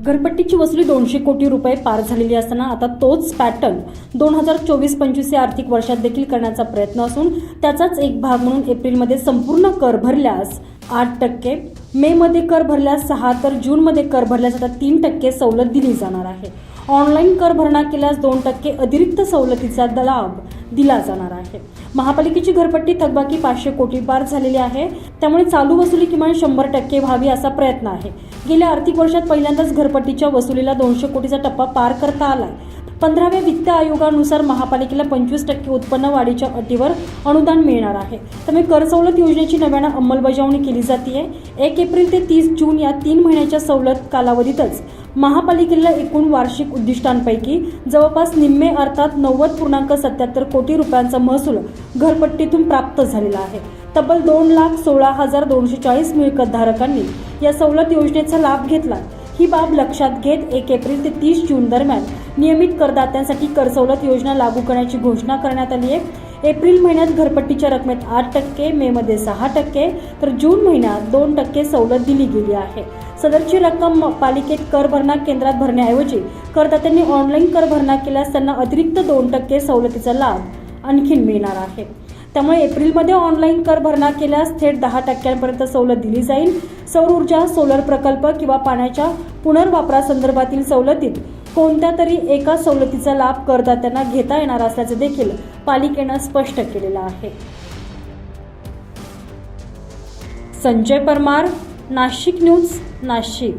घरपट्टीची वसुली दोनशे कोटी रुपये पार झालेली असताना आता तोच पॅटर्न दोन हजार चोवीस पंचवीस या आर्थिक वर्षात देखील करण्याचा प्रयत्न असून त्याचाच एक भाग म्हणून एप्रिलमध्ये संपूर्ण कर भरल्यास आठ टक्के मेमध्ये कर भरल्यास सहा तर जूनमध्ये कर भरल्यास आता तीन टक्के सवलत दिली जाणार आहे. ऑनलाईन कर भरणा केल्यास दोन टक्के अतिरिक्त सवलतीचा लाभ दिला जाणार आहे. महापालिकेची घरपट्टी थकबाकी पाचशे कोटी पार झालेली आहे. त्यामुळे चालू वसुली किमान शंभर टक्के व्हावी असा प्रयत्न आहे. गेल्या आर्थिक वर्षात पहिल्यांदाच घरपट्टीच्या वसुलीला दोनशे कोटीचा टप्पा पार करता आलाय. पंधराव्या वित्त आयोगानुसार महापालिकेला पंचवीस टक्के उत्पन्न वाढीच्या अटीवर अनुदान मिळणार आहे. त्यामुळे कर सवलत योजनेची नव्यानं अंमलबजावणी केली जाते एक एप्रिल ते तीस जून या तीन महिन्याच्या सवलत कालावधीतच महापालिकेला एकूण वार्षिक उद्दिष्टांपैकी जवळपास निम्मे अर्थात नव्वद पूर्णांक सत्याहत्तर कोटी रुपयांचा महसूल घरपट्टीतून प्राप्त झालेला आहे. तब्बल दोन लाख सोळा हजार दोनशे चाळीस मिळकतधारकांनी या सवलत योजनेचा लाभ घेतला. ही बाब लक्षात घेत एक एप्रिल ते तीस जून दरम्यान नियमित करदात्यांसाठी कर सवलत योजना लागू करण्याची घोषणा करण्यात आली आहे. एप्रिल महिन्यात घरपट्टीच्या रकमेत आठ टक्के मेमध्ये सहा टक्के तर जून महिन्यात दोन टक्के सवलत दिली गेली आहे. सदरची रक्कम पालिकेत कर भरणा केंद्रात भरण्याऐवजी करदात्यांनी ऑनलाईन कर भरणा केल्यास त्यांना अतिरिक्त दोन टक्के सवलतीचा लाभ आणखीन मिळणार आहे. त्यामुळे एप्रिलमध्ये ऑनलाईन कर भरणा केल्यास थेट दहा टक्क्यांपर्यंत सवलत दिली जाईल. सौर ऊर्जा सोलर प्रकल्प किंवा पाण्याच्या पुनर्वापरासंदर्भातील सवलतीत कोणत्या तरी एका सवलतीचा लाभ करदात्यांना घेता येणार असल्याचं देखील पालिकेनं स्पष्ट केलेलं आहे. संजय परमार नाशिक न्यूज नाशिक.